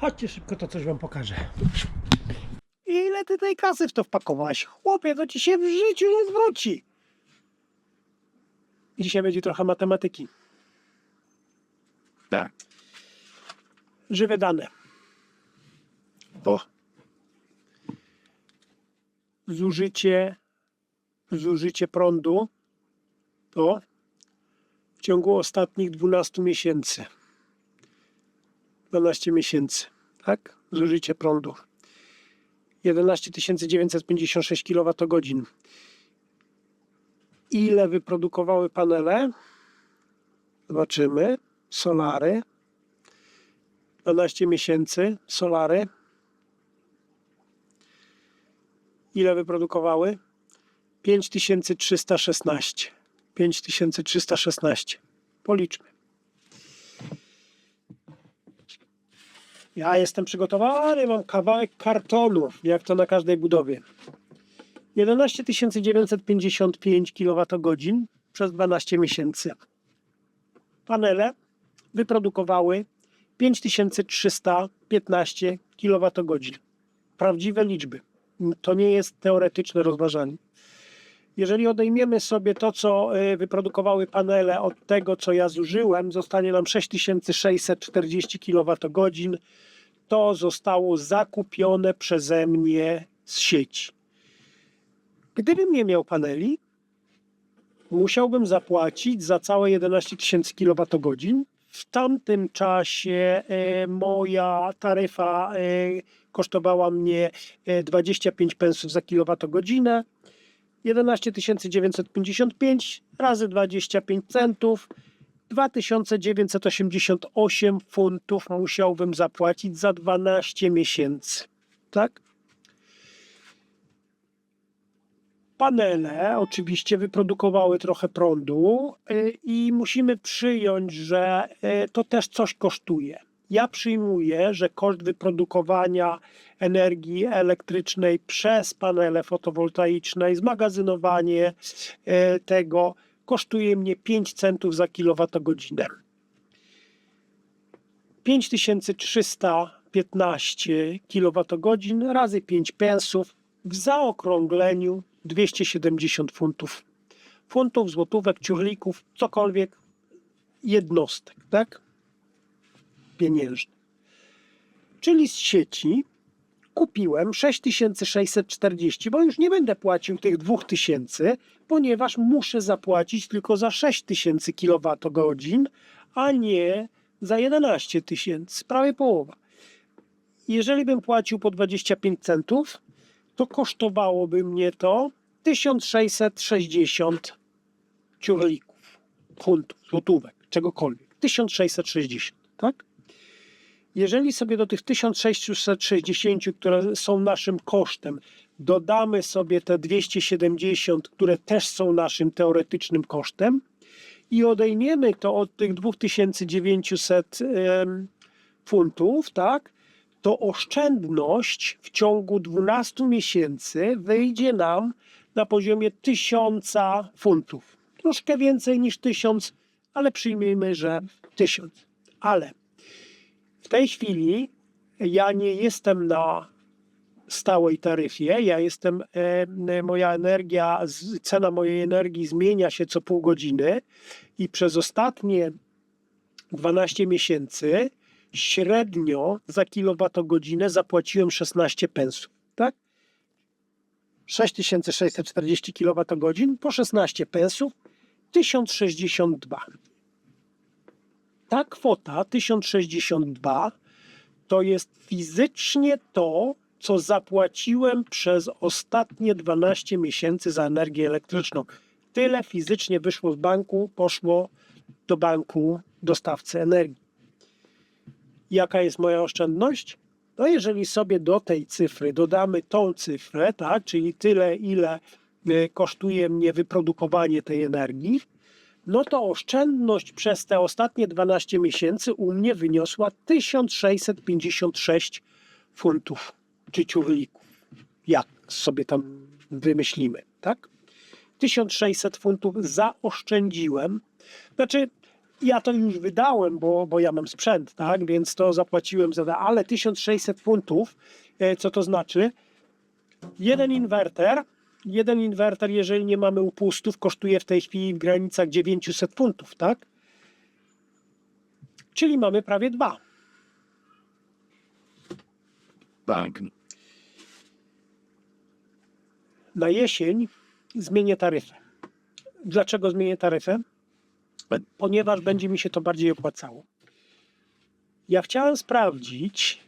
Chodźcie szybko, to coś wam pokażę. Ile ty tej kasy w to wpakowałeś? Chłopie, to ci się w życiu nie zwróci. Dzisiaj będzie trochę matematyki. Tak. Żywe dane. O, Zużycie, zużycie prądu to w ciągu ostatnich 12 miesięcy. 12 miesięcy, tak? Zużycie prądu. 11 956 kWh. Ile wyprodukowały panele? Zobaczymy. Solary. 12 miesięcy. Solary. Ile wyprodukowały? 5316. 5316. Policzmy. Ja jestem przygotowany, mam kawałek kartonu, jak to na każdej budowie. 11 955 kWh przez 12 miesięcy. Panele wyprodukowały 5315 kWh. Prawdziwe liczby. To nie jest teoretyczne rozważanie. Jeżeli odejmiemy sobie to, co y, wyprodukowały panele od tego, co ja zużyłem, zostanie nam 6640 kWh. To zostało zakupione przeze mnie z sieci. Gdybym nie miał paneli, musiałbym zapłacić za całe 11 tysięcy kWh. W tamtym czasie e, moja taryfa e, kosztowała mnie e, 25 pensów za kilowatogodzinę. 11 955 razy 25 centów. 2988 funtów musiałbym zapłacić za 12 miesięcy. Tak? Panele oczywiście wyprodukowały trochę prądu y, i musimy przyjąć, że y, to też coś kosztuje. Ja przyjmuję, że koszt wyprodukowania energii elektrycznej przez panele fotowoltaiczne i zmagazynowanie y, tego kosztuje mnie 5 centów za kilowatogodzinę. 5315 kWh razy 5 pensów w zaokrągleniu 270 funtów. Funtów, złotówek, ciurlików, cokolwiek, jednostek, tak? Pieniężnych. Czyli z sieci kupiłem 6640, bo już nie będę płacił tych 2000, ponieważ muszę zapłacić tylko za 6000 kWh, a nie za 11 tysięcy, prawie połowa. Jeżeli bym płacił po 25 centów, to kosztowałoby mnie to 1660 ciurlików, funtów, złotówek, czegokolwiek. 1660, tak? Jeżeli sobie do tych 1660, które są naszym kosztem, dodamy sobie te 270, które też są naszym teoretycznym kosztem i odejmiemy to od tych 2900 em, funtów, tak? to oszczędność w ciągu 12 miesięcy wyjdzie nam na poziomie 1000 funtów. Troszkę więcej niż 1000, ale przyjmijmy, że 1000. Ale w tej chwili ja nie jestem na stałej taryfie. Ja jestem, e, moja energia, cena mojej energii zmienia się co pół godziny i przez ostatnie 12 miesięcy średnio za kilowatogodzinę zapłaciłem 16 pensów, tak? 6640 kWh po 16 pensów 1062. Ta kwota 1062 to jest fizycznie to, co zapłaciłem przez ostatnie 12 miesięcy za energię elektryczną. Tyle fizycznie wyszło z banku, poszło do banku dostawcy energii. Jaka jest moja oszczędność? No jeżeli sobie do tej cyfry dodamy tą cyfrę, tak, czyli tyle, ile e, kosztuje mnie wyprodukowanie tej energii, no to oszczędność przez te ostatnie 12 miesięcy u mnie wyniosła 1656 funtów czy. Jak sobie tam wymyślimy, tak? 1600 funtów zaoszczędziłem. Znaczy, ja to już wydałem, bo, bo ja mam sprzęt, tak? Więc to zapłaciłem za. Ale 1600 funtów, e, co to znaczy? Jeden inwerter, jeden inwerter, jeżeli nie mamy upustów, kosztuje w tej chwili w granicach 900 funtów, tak? Czyli mamy prawie dwa. Tak. Na jesień zmienię taryfę. Dlaczego zmienię taryfę? Ponieważ będzie mi się to bardziej opłacało. Ja chciałem sprawdzić,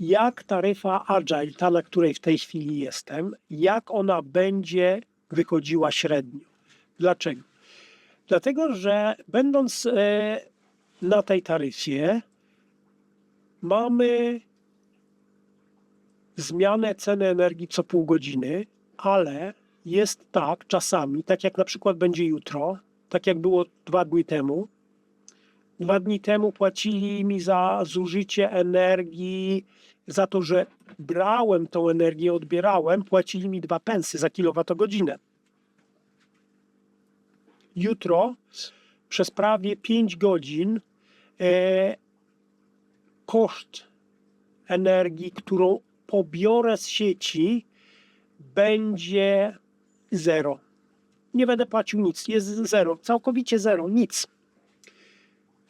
jak taryfa Agile, ta na której w tej chwili jestem, jak ona będzie wychodziła średnio. Dlaczego? Dlatego, że będąc e, na tej taryfie, mamy zmianę ceny energii co pół godziny, ale jest tak czasami, tak jak na przykład będzie jutro, tak jak było dwa dni temu. Dwa dni temu płacili mi za zużycie energii, za to, że brałem tą energię, odbierałem, płacili mi dwa pensy za kilowatogodzinę. Jutro przez prawie 5 godzin e, koszt energii, którą pobiorę z sieci, będzie zero. Nie będę płacił nic, jest zero, całkowicie zero, nic.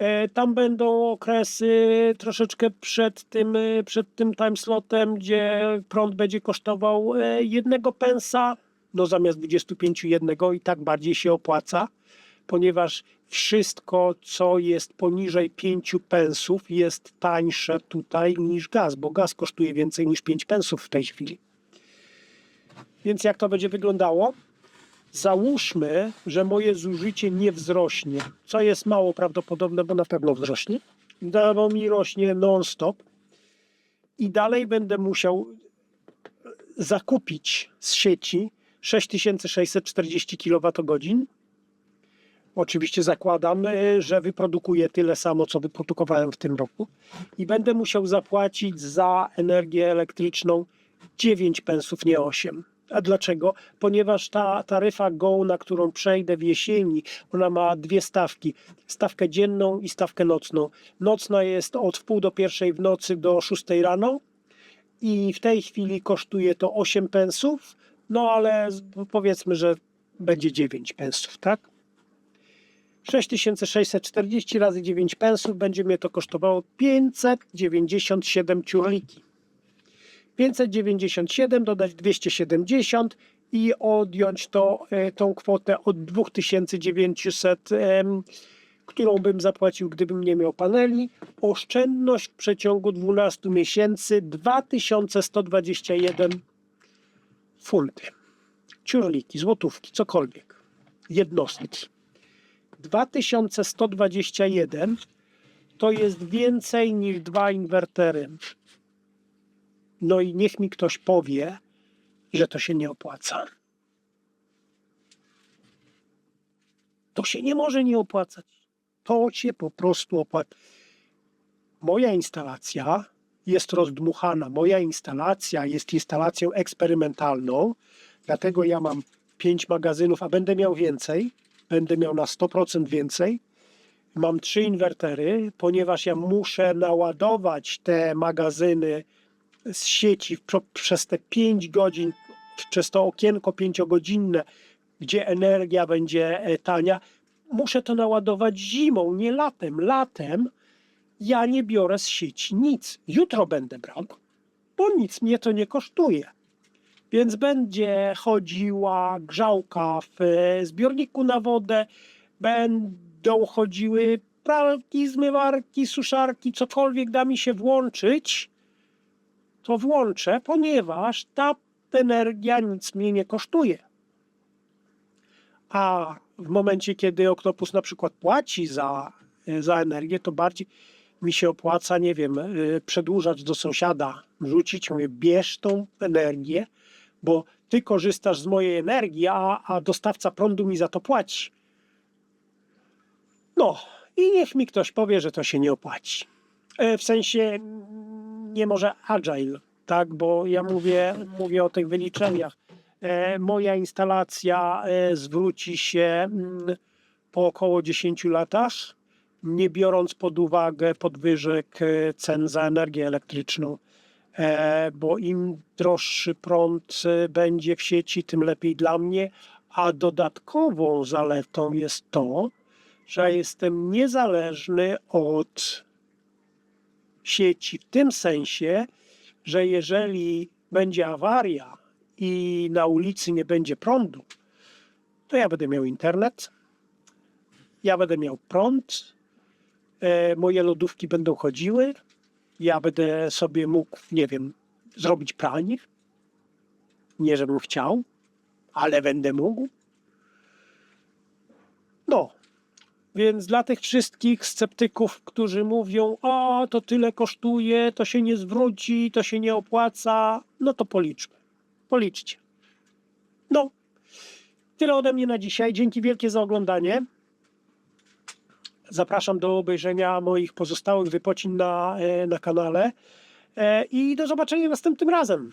E, Tam będą okresy troszeczkę przed tym, e, przed tym timeslotem, gdzie prąd będzie kosztował e, jednego pensa, no zamiast 25 jednego i tak bardziej się opłaca, ponieważ wszystko, co jest poniżej 5 pensów, jest tańsze tutaj niż gaz, bo gaz kosztuje więcej niż 5 pensów w tej chwili. Więc jak to będzie wyglądało? Załóżmy, że moje zużycie nie wzrośnie, co jest mało prawdopodobne, bo na pewno wzrośnie. Bo mi rośnie non-stop i dalej będę musiał zakupić z sieci 6640 kWh. Oczywiście zakładam, y, że wyprodukuję tyle samo, co wyprodukowałem w tym roku i będę musiał zapłacić za energię elektryczną 9 pensów, nie 8. A dlaczego? Ponieważ ta taryfa Go, na którą przejdę w jesieni, ona ma dwie stawki. Stawkę dzienną i stawkę nocną. Nocna jest od wpół do pierwszej w nocy do 6 rano i w tej chwili kosztuje to 8 pensów, no ale powiedzmy, że będzie 9 pensów, tak? 6640 razy 9 pensów będzie mnie to kosztowało 597 ciurliki. 597 dodać 270 i odjąć to, e, tą kwotę od 2900, em, którą bym zapłacił, gdybym nie miał paneli. Oszczędność w przeciągu 12 miesięcy 2121 funty. Ciurliki, złotówki, cokolwiek. Jednostki. 2121 to jest więcej niż dwa inwertery. No i niech mi ktoś powie, że to się nie opłaca. To się nie może nie opłacać. To się po prostu opłaca. Moja instalacja jest rozdmuchana. Moja instalacja jest instalacją eksperymentalną, dlatego ja mam pięć magazynów, a będę miał więcej. Będę miał na 100% więcej. Mam trzy inwertery, ponieważ ja muszę naładować te magazyny z sieci przez te 5 godzin, przez to okienko pięciogodzinne, gdzie energia będzie e, tania, muszę to naładować zimą, nie latem. Latem ja nie biorę z sieci nic. Jutro będę brał, bo nic mnie to nie kosztuje. Więc będzie chodziła grzałka w e, zbiorniku na wodę, będą chodziły pralki, zmywarki, suszarki, cokolwiek da mi się włączyć, to włączę, ponieważ ta energia nic mnie nie kosztuje. A w momencie, kiedy Oktopus na przykład płaci za, za energię, to bardziej mi się opłaca, nie wiem, y, przedłużać do sąsiada, rzucić, mówię, bierz tą energię, bo ty korzystasz z mojej energii, a, a dostawca prądu mi za to płaci. No i niech mi ktoś powie, że to się nie opłaci. E, W sensie nie może agile, tak, bo ja mówię, mówię o tych wyliczeniach. E, Moja instalacja e, zwróci się mm, po około 10 latach. nie biorąc pod uwagę podwyżek e, cen za energię elektryczną, bo im droższy prąd będzie w sieci, tym lepiej dla mnie. A dodatkową zaletą jest to, że jestem niezależny od sieci w tym sensie, że jeżeli będzie awaria i na ulicy nie będzie prądu, to ja będę miał internet, ja będę miał prąd, e, moje lodówki będą chodziły, ja będę sobie mógł, nie wiem, zrobić pranie. Nie, żebym chciał, ale będę mógł. No, więc dla tych wszystkich sceptyków, którzy mówią, o to tyle kosztuje, to się nie zwróci, to się nie opłaca, no to policzmy. Policzcie. No, tyle ode mnie na dzisiaj. Dzięki wielkie za oglądanie. Zapraszam do obejrzenia moich pozostałych wypocin na, e, na kanale. E, I do zobaczenia następnym razem.